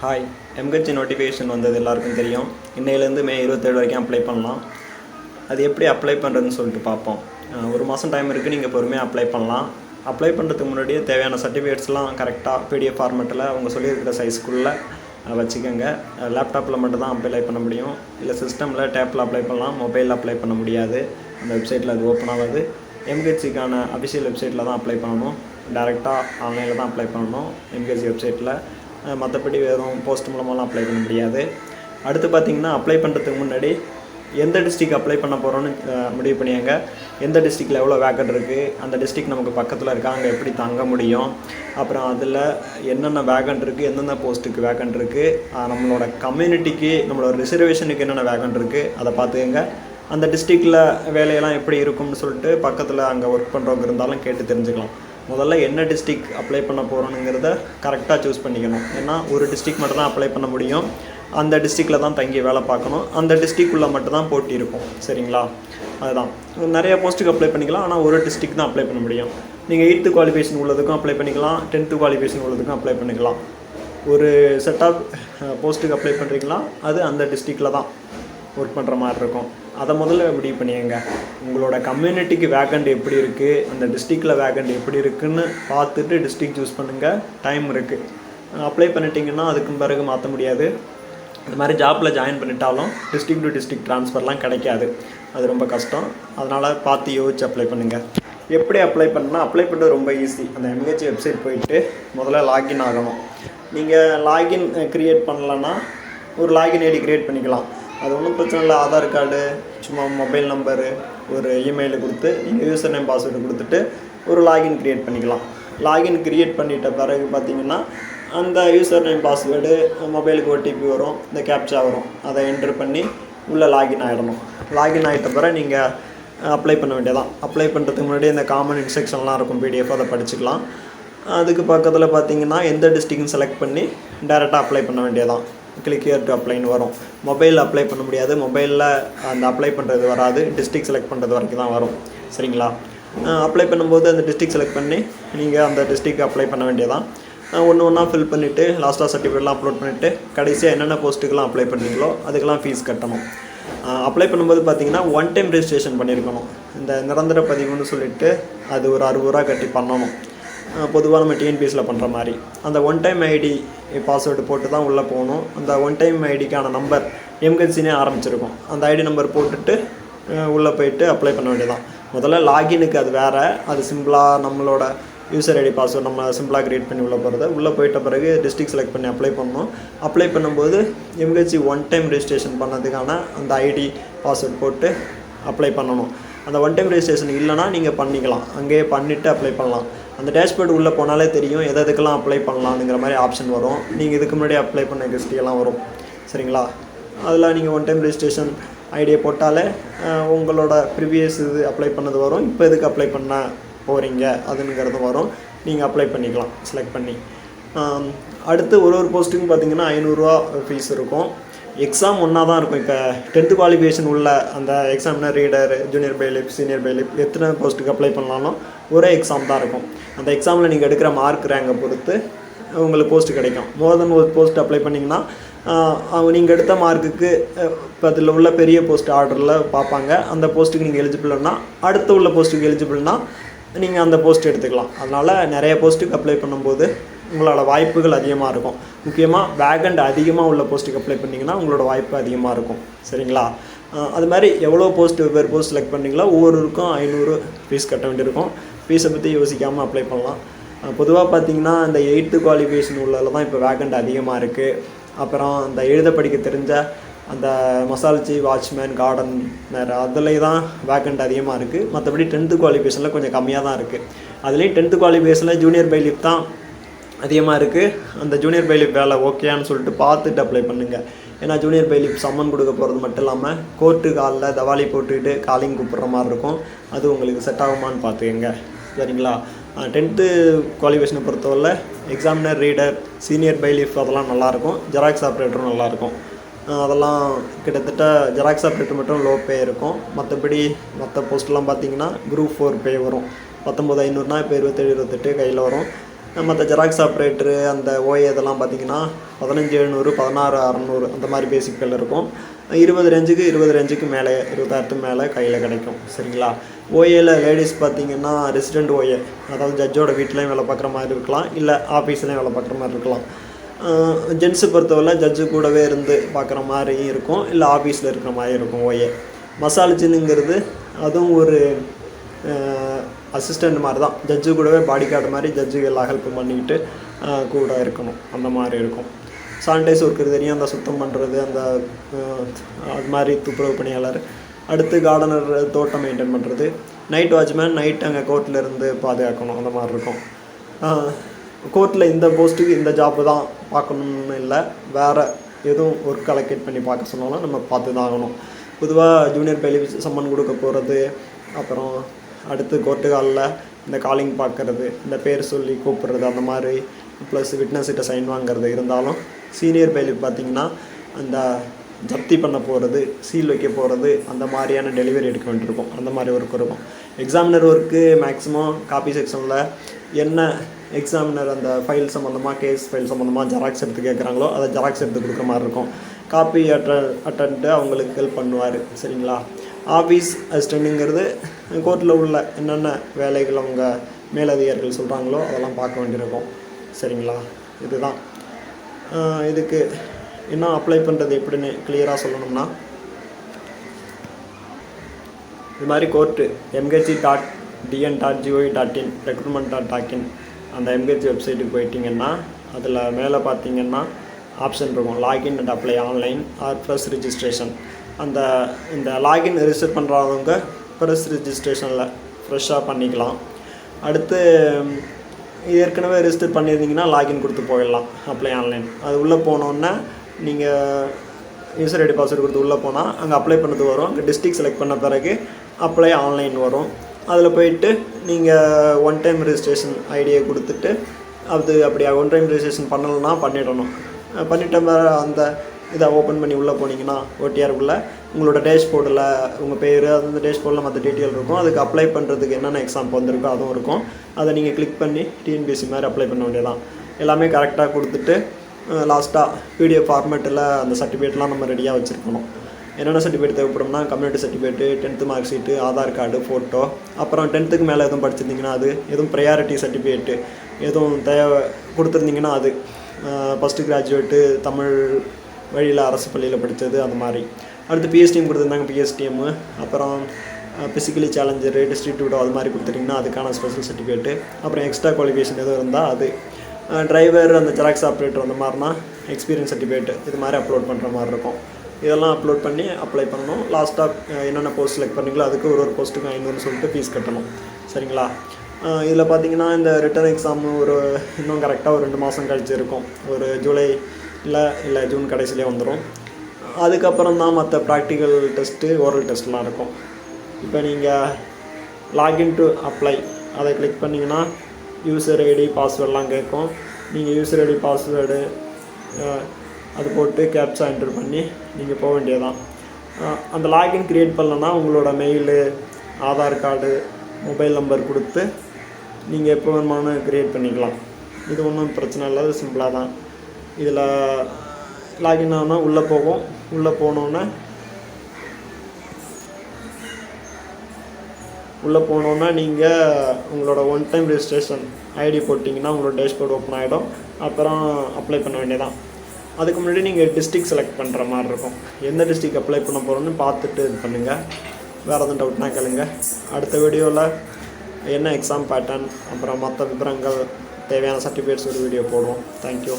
Hi எம்கட்சி notification வந்தது எல்லாருக்கும் தெரியும். இன்னையிலேருந்து மே இருபத்தேழு வரைக்கும் அப்ளை பண்ணலாம். அது எப்படி அப்ளை பண்ணுறதுன்னு சொல்லிட்டு பார்ப்போம். ஒரு மாதம் டைம் இருக்குது நீங்கள் பொறுமையாக அப்ளை பண்ணலாம். அப்ளை பண்ணுறதுக்கு முன்னாடியே தேவையான சர்டிஃபிகேட்ஸ்லாம் கரெக்டாக பிடிஎஃப் ஃபார்மெட்டில் அவங்க சொல்லியிருக்கிற சைஸ்க்குள்ளே வச்சுக்கோங்க. லேப்டாப்பில் மட்டும் தான் அப்ளை பண்ண முடியும். இல்லை சிஸ்டமில் டேப்பில் அப்ளை பண்ணலாம். மொபைலில் அப்ளை பண்ண முடியாது. அந்த வெப்சைட்டில் அது ஓப்பன் ஆகாது. எம்கெச்சிக்கான அஃபிஷியல் வெப்சைட்டில் தான் அப்ளை பண்ணணும். டேரெக்டாக ஆன்லைனில் தான் அப்ளை பண்ணணும். எம்கெச்சி வெப்சைட்டில் மற்றபடி வெறும் போஸ்ட் மூலமாலாம் அப்ளை பண்ண முடியாது. அடுத்து பார்த்திங்கன்னா அப்ளை பண்ணுறதுக்கு முன்னாடி எந்த டிஸ்ட்ரிக் அப்ளை பண்ண போகிறோன்னு முடிவு பண்ணியாங்க. எந்த டிஸ்ட்ரிக்டில் எவ்வளோ வேக்கண்ட் இருக்குது அந்த டிஸ்ட்ரிக் நமக்கு பக்கத்தில் இருக்கா அங்கே எப்படி தங்க முடியும் அப்புறம் அதில் என்னென்ன வேகன் இருக்குது எந்தெந்த போஸ்ட்டுக்கு வேகன் இருக்குது நம்மளோட கம்யூனிட்டிக்கு நம்மளோட ரிசர்வேஷனுக்கு என்னென்ன வேகன் இருக்குது அதை பார்த்துக்கங்க. அந்த டிஸ்ட்ரிக்டில் வேலையெல்லாம் எப்படி இருக்கும்னு சொல்லிட்டு பக்கத்தில் அங்கே ஒர்க் பண்ணுறவங்க இருந்தாலும் கேட்டு தெரிஞ்சுக்கலாம். முதல்ல என்ன டிஸ்ட்ரிக் அப்ளை பண்ண போகிறோனுங்கிறத கரெக்டாக சூஸ் பண்ணிக்கணும். ஏன்னா ஒரு டிஸ்ட்ரிக் மட்டும் தான் அப்ளை பண்ண முடியும். அந்த டிஸ்ட்ரிக்டில் தான் தங்கி வேலை பார்க்கணும். அந்த டிஸ்ட்ரிக்குள்ளே மட்டும்தான் போட்டி இருக்கும். சரிங்களா? அதுதான். நிறைய போஸ்ட்டுக்கு அப்ளை பண்ணிக்கலாம். ஆனால் ஒரு டிஸ்ட்ரிக் தான் அப்ளை பண்ண முடியும். நீங்கள் எயித்து குவாலிஃபிகேஷன் உள்ளதுக்கும் அப்ளை பண்ணிக்கலாம். டென்த்து குவாலிஃபிகேஷன் உள்ளதுக்கும் அப்ளை பண்ணிக்கலாம். ஒரு செட் ஆஃப் போஸ்ட்டுக்கு அப்ளை பண்ணுறீங்களா அது அந்த டிஸ்ட்ரிக்டில் தான். ஒர்க் பண்ணுற மாதிரி இருக்கும். அதை முதல்ல முடிவு பண்ணியங்க உங்களோட கம்யூனிட்டிக்கு வேக்கண்ட் எப்படி இருக்குது அந்த டிஸ்ட்ரிக்டில் வேக்கண்ட் எப்படி இருக்குன்னு பார்த்துட்டு டிஸ்ட்ரிக் சூஸ் பண்ணுங்கள் டைம் இருக்குது அப்ளை பண்ணிட்டீங்கன்னா அதுக்கும் பிறகு மாற்ற முடியாது. இந்த மாதிரி ஜாப்பில் ஜாயின் பண்ணிட்டாலும் டிஸ்ட்ரிக் டு டிஸ்ட்ரிக் ட்ரான்ஸ்ஃபர்லாம் கிடைக்காது. அது ரொம்ப கஷ்டம். அதனால் பார்த்து யோசிச்சு அப்ளை பண்ணுங்கள் எப்படி அப்ளை பண்ணால் அப்ளை பண்ணுறது ரொம்ப ஈஸி அந்த எம்ஹெச் வெப்சைட் போயிட்டு முதல்ல லாகின் ஆகணும். நீங்கள் லாகின் க்ரியேட் பண்ணலன்னா ஒரு லாகின் ஐடி க்ரியேட் பண்ணிக்கலாம். அது ஒன்றும் பிரச்சனை இல்லை. ஆதார் கார்டு சும்மா மொபைல் நம்பரு ஒரு இமெயில் கொடுத்து நீங்கள் யூசர் நேம் பாஸ்வேர்டு கொடுத்துட்டு ஒரு லாகின் க்ரியேட் பண்ணிக்கலாம். லாகின் க்ரியேட் பண்ணிட்ட பிறகு பார்த்தீங்கன்னா அந்த யூசர் நேம் பாஸ்வேர்டு மொபைலுக்கு ஓடிபி வரும் இந்த கேப்சா வரும். அதை என்ட்ரு பண்ணி உள்ளே லாகின் ஆகிடணும் லாகின் ஆகிட்ட பிறகு நீங்கள் அப்ளை பண்ண வேண்டியதான் அப்ளை பண்ணுறதுக்கு முன்னாடி இந்த காமன் இன்ஸ்ட்ரக்ஷன்லாம் இருக்கும் பிடிஎஃப் அதை படிச்சுக்கலாம். அதுக்கு பக்கத்தில் பார்த்தீங்கன்னா எந்த டிஸ்ட்ரிக்னு செலக்ட் பண்ணி டேரெக்டாக அப்ளை பண்ண வேண்டியதான் கிளிக் here டு அப்ளைன்னு வரும். மொபைலில் அப்ளை பண்ண முடியாது. மொபைலில் அந்த அப்ளை பண்ணுறது வராது. டிஸ்ட்ரிக் செலக்ட் பண்ணுறது வரைக்கும் தான் வரும். சரிங்களா? அப்ளை பண்ணும்போது அந்த டிஸ்ட்ரிக் செலக்ட் பண்ணி நீங்கள் அந்த டிஸ்ட்ரிக் அப்ளை பண்ண வேண்டியதான் ஒன்று ஒன்றா ஃபில் பண்ணிவிட்டு லாஸ்ட்டாக சர்டிஃபிகேட்லாம் அப்லோட் பண்ணிவிட்டு கடைசியாக என்னென்ன போஸ்ட்டுக்கெல்லாம் அப்ளை பண்ணுறீங்களோ அதுக்கெல்லாம் ஃபீஸ் கட்டணும். அப்ளை பண்ணும்போது பார்த்தீங்கன்னா ஒன் டைம் ரெஜிஸ்ட்ரேஷன் பண்ணியிருக்கணும் இந்த நிரந்தர பதிவுன்னு சொல்லிவிட்டு அது ஒரு அறுபது ரூபா கட்டி பண்ணணும். பொதுவாக நம்ம டிஎன்பிஎஸ்சில் பண்ணுற மாதிரி. அந்த ஒன் டைம் ஐடி பாஸ்வேர்டு போட்டு தான் உள்ளே போகணும். அந்த ஒன் டைம் ஐடிக்கான நம்பர் எம்கன்சினே ஆரம்பிச்சிருக்கோம். அந்த ஐடி நம்பர் போட்டுட்டு உள்ளே போயிட்டு அப்ளை பண்ண வேண்டியதான் முதல்ல லாகினுக்கு அது வேறு. அது சிம்பிளாக நம்மளோட யூசர் ஐடி பாஸ்வேர்டு நம்ம சிம்பிளாக க்ரியேட் பண்ணி உள்ளே போகிறது உள்ளே போயிட்ட பிறகு டிஸ்ட்ரிக் செலக்ட் பண்ணி அப்ளை பண்ணணும். அப்ளை பண்ணும்போது எம்கச்சி ஒன் டைம் ரெஜிஸ்ட்ரேஷன் பண்ணதுக்கான அந்த ஐடி பாஸ்வேர்ட் போட்டு அப்ளை பண்ணணும். அந்த ஒன் டைம் ரெஜிஸ்ட்ரேஷன் இல்லைனா நீங்கள் பண்ணிக்கலாம். அங்கேயே பண்ணிவிட்டு அப்ளை பண்ணலாம். அந்த டேஷ்போர்டு உள்ளே போனாலே தெரியும் எது எதுக்கெல்லாம் அப்ளை பண்ணலாங்கிற மாதிரி ஆப்ஷன் வரும். நீங்கள் இதுக்கு முன்னாடி அப்ளை பண்ண ஹிஸ்ட்ரியெல்லாம் வரும். சரிங்களா? அதில் நீங்கள் ஒன் டைம் ரெஜிஸ்ட்ரேஷன் ஐடியை போட்டாலே உங்களோட ப்ரிவியஸ் இது அப்ளை பண்ணது வரும். இப்போ எதுக்கு அப்ளை பண்ண போகிறீங்க அதுங்கிறது வரும். நீங்கள் அப்ளை பண்ணிக்கலாம். செலக்ட் பண்ணி. அடுத்து ஒரு ஒரு போஸ்ட்டுக்கும் பார்த்தீங்கன்னா ஐநூறுரூவா ஃபீஸ் இருக்கும். எக்ஸாம் ஒன்றா தான் இருக்கும். இப்போ டென்த்து குவாலிஃபிகேஷன் உள்ள அந்த எக்ஸாம்னா reader junior bailiff senior bailiff எத்தனை போஸ்ட்டுக்கு அப்ளை பண்ணாலும் ஒரே எக்ஸாம் தான் இருக்கும். அந்த எக்ஸாமில் நீங்கள் எடுக்கிற மார்க் ரேங்கை பொறுத்து உங்களுக்கு போஸ்ட் கிடைக்கும். மோர் தென் ஒரு போஸ்ட் அப்ளை பண்ணிங்கன்னா நீங்கள் எடுத்த மார்க்குக்கு இப்போ அதில் உள்ள பெரிய போஸ்ட் ஆர்டரில் பார்ப்பாங்க. அந்த போஸ்ட்டுக்கு நீங்கள் எலிஜிபிள்னா அடுத்த உள்ள போஸ்ட்டுக்கு எலிஜிபிள்னா நீங்கள் அந்த போஸ்ட் எடுத்துக்கலாம். அதனால் நிறைய போஸ்ட்டுக்கு அப்ளை பண்ணும்போது உங்களோட வாய்ப்புகள் அதிகமாக இருக்கும். முக்கியமாக வேகண்ட் அதிகமாக உள்ள போஸ்ட்டுக்கு அப்ளை பண்ணிங்கன்னா உங்களோட வாய்ப்பு அதிகமாக இருக்கும். சரிங்களா? அது மாதிரி எவ்வளோ போஸ்ட் வெவ்வேறு போஸ்ட் செலக்ட் பண்ணிங்களோ ஒவ்வொருக்கும் ஐநூறு ஃபீஸ் கட்ட வேண்டியிருக்கும். ஃபீஸை பற்றி யோசிக்காமல் அப்ளை பண்ணலாம். பொதுவாக பார்த்தீங்கன்னா இந்த எயித்து குவாலிஃபிகேஷன் உள்ளதில் தான் இப்போ வேகண்ட் அதிகமாக இருக்குது அப்புறம் அந்த எழுத படிக்க தெரிஞ்ச அந்த மசால்ச்சி வாட்ச்மேன் கார்டனர் அதில் தான் வேக்கண்ட் அதிகமாக இருக்குது மற்றபடி டென்த்து குவாலிஃபிகேஷனில் கொஞ்சம் கம்மியாக தான் இருக்குது அதுலேயும் டென்த்து குவாலிஃபிகேஷனில் ஜூனியர் பைலிப் தான் அதிகமாக இருக்குது அந்த ஜூனியர் பைலிப் வேலை ஓகேன்னு சொல்லிட்டு பார்த்துட்டு அப்ளை பண்ணுங்கள் ஏன்னா ஜூனியர் பைலிப் சம்மன் கொடுக்க போகிறது மட்டும் இல்லாமல் கோர்ட்டு காலில் தவாலி போட்டுக்கிட்டு காலிங் கூப்பிட்ற மாதிரி இருக்கும். அது உங்களுக்கு செட் ஆகுமான்னு பார்த்துக்கங்க. சரிங்களா? டென்த்து குவாலிஃபிகேஷனை பொறுத்தவரை எக்ஸாமினர் ரீடர் சீனியர் பைலிஃப் அதெல்லாம் நல்லாயிருக்கும் ஜெராக்ஸ் ஆப்ரேட்டரும் நல்லாயிருக்கும் அதெல்லாம் கிட்டத்தட்ட ஜெராக்ஸ் ஆப்ரேட்டர் மட்டும் லோ பே இருக்கும். மற்றபடி மற்ற போஸ்ட்லாம் பார்த்தீங்கன்னா குரூப் ஃபோர் பே வரும். பத்தொம்பது ஐநூறுனா இப்போ இருபத்தேழு இருபத்தெட்டு கையில் வரும். மற்ற ஜெராக்ஸ் ஆப்ரேட்டரு அந்த ஓஏ இதெல்லாம் பார்த்தீங்கன்னா பதினஞ்சு எழுநூறு பதினாறு அறநூறு அந்த மாதிரி பேசிக்கள் இருக்கும். இருபது ரேஞ்சுக்கு இருபது ரேஞ்சுக்கு மேலே இருபதாயிரத்துக்கு மேலே கையில் கிடைக்கும். சரிங்களா? ஓஏல லேடிஸ் பார்த்தீங்கன்னா ரெசிடென்ட் ஓஏ அதாவது ஜட்ஜோட வீட்லேயும் வேலை பார்க்குற மாதிரி இருக்கலாம் இல்லை ஆஃபீஸ்லேயும் வேலை பார்க்குற மாதிரி இருக்கலாம். ஜென்ஸு பொறுத்தவரை ஜட்ஜு கூடவே இருந்து பார்க்குற மாதிரியும் இருக்கும் இல்லை ஆஃபீஸில் இருக்கிற மாதிரி இருக்கும் ஓஏ மசாலஜினுங்கிறது அதுவும் ஒரு அசிஸ்டண்ட் மாதிரி தான் ஜட்ஜு கூடவே பாடி கார்டு மாதிரி ஜட்ஜுக்கு எல்லா ஹெல்ப்பும் பண்ணிக்கிட்டு கூட இருக்கணும். அந்த மாதிரி இருக்கும். சானிடைஸ் ஒர்க்கர் தெரியும். அந்த சுத்தம் பண்ணுறது அந்த அது மாதிரி துப்புரவு பணியாளர். அடுத்து கார்டனர் தோட்டம் மெயின்டைன் பண்ணுறது நைட் வாட்ச்மேன் நைட் அங்கே கோர்ட்டில் இருந்து பாதுகாக்கணும். அந்த மாதிரி இருக்கும். கோர்ட்டில் இந்த போஸ்ட்டுக்கு இந்த ஜாப்பு தான் பார்க்கணும்னு இல்லை. வேறு எதுவும் ஒர்க் அலோகேட் பண்ணி பார்க்க சொன்னாலும் நம்ம பார்த்து தான் ஆகணும். பொதுவாக ஜூனியர் பள்ளி சம்மன் கொடுக்க போகிறது அப்புறம் அடுத்து கோர்ட்டு காலில் இந்த காலிங் பார்க்கறது இந்த பேர் சொல்லி கூப்பிடுறது அந்த மாதிரி ப்ளஸ் விட்னஸ்கிட்ட சைன் வாங்குறது இருந்தாலும் சீனியர் பைலி பார்த்தீங்கன்னா அந்த ஜப்தி பண்ண போகிறது சீல் வைக்க போகிறது அந்த மாதிரியான டெலிவரி எடுக்க வேண்டியிருக்கும். அந்த மாதிரி ஒர்க் இருக்கும் எக்ஸாமினர் ஒர்க்கு மேக்ஸிமம் காப்பி செக்ஷனில் என்ன எக்ஸாமினர் அந்த ஃபைல் சம்மந்தமாக கேஸ் ஃபைல் சம்மந்தமாக ஜெராக்ஸ் எடுத்து கேட்குறாங்களோ அதை ஜெராக்ஸ் எடுத்து கொடுக்குற மாதிரி இருக்கும். காப்பி அட்ட அட்டன்ட்டு அவங்களுக்கு ஹெல்ப் பண்ணுவார் சரிங்களா? ஆஃபீஸ் அசிஸ்டண்ட்டுங்கிறது கோர்ட்டில் உள்ள என்னென்ன வேலைகள் அவங்க மேலதிகாரிகள் சொல்கிறாங்களோ அதெல்லாம் பார்க்க வேண்டியிருக்கும். சரிங்களா? இதுதான். இதுக்கு இன்னும் அப்ளை பண்ணுறது எப்படின்னு கிளியராக சொல்லணும்னா இது மாதிரி court MKG dot TN dot gov dot in recruitment dot talking அந்த எம்கேஜி வெப்சைட்டுக்கு போயிட்டீங்கன்னா அதில் மேலே பார்த்தீங்கன்னா ஆப்ஷன் இருக்கும். Login and apply online or plus registration அந்த இந்த லாகின் ரிஜிஸ்டர் பண்ணுறவங்க ப்ரெஸ் ரிஜிஸ்ட்ரேஷனில் ஃப்ரெஷ்ஷாக பண்ணிக்கலாம். அடுத்து ஏற்கனவே ரிஜிஸ்டர் பண்ணியிருந்தீங்கன்னா லாகின் கொடுத்து போயிடலாம் அப்ளை ஆன்லைன் அது உள்ளே போனோன்னே நீங்கள் யூசர் ஐடி பாஸ்வேர்டு கொடுத்து உள்ளே போனால் அங்கே அப்ளை பண்ணது வரும். அங்கே டிஸ்ட்ரிக் செலக்ட் பண்ண பிறகு அப்ளை ஆன்லைன் வரும். அதில் போயிட்டு நீங்கள் ஒன் டைம் ரெஜிஸ்ட்ரேஷன் ஐடியை கொடுத்துட்டு அது அப்படியா ஒன் டைம் ரிஜிஸ்ட்ரேஷன் பண்ணலைன்னா பண்ணிடணும். பண்ணிட்ட பிறகு அந்த இதை ஓப்பன் பண்ணி உள்ளே போனீங்கன்னா ஓடிஆருக்குள்ளே உங்களோட டேஷ்போர்டில் உங்கள் பேர் அந்த டேஷ்போர்டில் மற்ற டீட்டெயில் இருக்கும். அதுக்கு அப்ளை பண்ணுறதுக்கு என்னென்ன எக்ஸாம் வந்திருக்கோ அதுவும் இருக்கும். அதை நீங்கள் கிளிக் பண்ணி டிஎன்பிஎஸ்சி மாதிரி அப்ளை பண்ண வேண்டியதான் எல்லாமே கரெக்டாக கொடுத்துட்டு லாஸ்ட்டாக பிடிஎஃப் ஃபார்மேட்டில் அந்த சர்டிஃபிகேட்லாம் நம்ம ரெடியாக வச்சுருக்கணும். என்னென்ன certificate தேவைப்படும்னா community certificate tenth mark sheet Aadhaar card photo அப்புறம் டென்த்துக்கு மேலே எதுவும் படிச்சிருந்தீங்கன்னா அது எதுவும் ப்ரையாரிட்டி சர்டிஃபிகேட்டு எதுவும் தேவை கொடுத்துருந்தீங்கன்னா அது. ஃபஸ்ட்டு கிராஜுவேட்டு தமிழ் வழியில் அரசு பள்ளியில் படித்தது அந்த மாதிரி. அடுத்து பிஎஸ்டிஎம் கொடுத்துருந்தாங்க பிஎஸ்டிஎம்மு அப்புறம் ஃபிசிக்கலி சேலஞ்சரு டிஸ்ட்ரிபியூட்டோ அது மாதிரி கொடுத்துட்டிங்கன்னா அதுக்கான ஸ்பெஷல் சர்டிஃபிகேட்டு அப்புறம் எக்ஸ்ட்ரா குவாலிஃபிகேஷன் எதுவும் இருந்தால் அது. டிரைவர் அந்த ஜெராக்ஸ் ஆப்ரேட்டர் அந்த மாதிரினா எக்ஸ்பீரியன்ஸ் சர்டிஃபிகேட் இது மாதிரி அப்லோட் பண்ணுற மாதிரி இருக்கும். இதெல்லாம் அப்லோட் பண்ணி அப்ளை பண்ணணும். லாஸ்ட்டாக என்னென்ன போஸ்ட் செலக்ட் பண்ணீங்களோ அதுக்கு ஒரு ஒரு போஸ்ட்டுக்கு ஐநூறுன்னு சொல்லிட்டு ஃபீஸ் கட்டணும். சரிங்களா? இதில் பார்த்தீங்கன்னா இந்த ரிட்டன் எக்ஸாம் ஒரு இன்னும் கரெக்டாக ஒரு ரெண்டு மாதம் கழிச்சு இருக்கும் ஒரு ஜூலை இல்லை இல்லை ஜூன் கடைசியிலே வந்துடும் அதுக்கப்புறம் தான் மற்ற ப்ராக்டிக்கல் டெஸ்ட்டு ஓரல் டெஸ்ட்லாம் இருக்கும் இப்போ நீங்கள் லாகின் டு அப்ளை அதை கிளிக் பண்ணிங்கன்னா யூசர் ஐடி பாஸ்வேர்ட்லாம் கேட்கும். நீங்கள் யூசர் ஐடி பாஸ்வேர்டு அது போட்டு கேப்சா என்டர் பண்ணி நீங்கள் போக வேண்டியதான் அந்த லாகின் க்ரியேட் பண்ணலன்னா உங்களோட mail Aadhaar card mobile number கொடுத்து நீங்கள் எப்போ வேணுமானு க்ரியேட் பண்ணிக்கலாம். இது ஒன்றும் பிரச்சனை இல்லை அது சிம்பிளாக தான். இதில் லாகின் ஆனால் உள்ளே போகும். உள்ளே போனோன்னே உள்ளே போனோன்னா நீங்கள் உங்களோட ஒன் டைம் ரிஜிஸ்ட்ரேஷன் ஐடி போட்டிங்கன்னா உங்களோட டேஷ்போர்ட் ஓப்பன் ஆகிடும் அப்புறம் அப்ளை பண்ண வேண்டியதான் அதுக்கு முன்னாடி நீங்கள் டிஸ்ட்ரிக் செலக்ட் பண்ணுற மாதிரி இருக்கும். எந்த டிஸ்ட்ரிக் அப்ளை பண்ண போகிறோன்னு பார்த்துட்டு இது பண்ணுங்கள் வேறு எதுவும் டவுட்னா கேளுங்க. அடுத்த வீடியோவில் என்ன எக்ஸாம் பேட்டர்ன் அப்புறம் மற்ற விவரங்கள் தேவையான சர்டிஃபிகேட்ஸ் ஒரு வீடியோ போடுவோம். தேங்க்யூ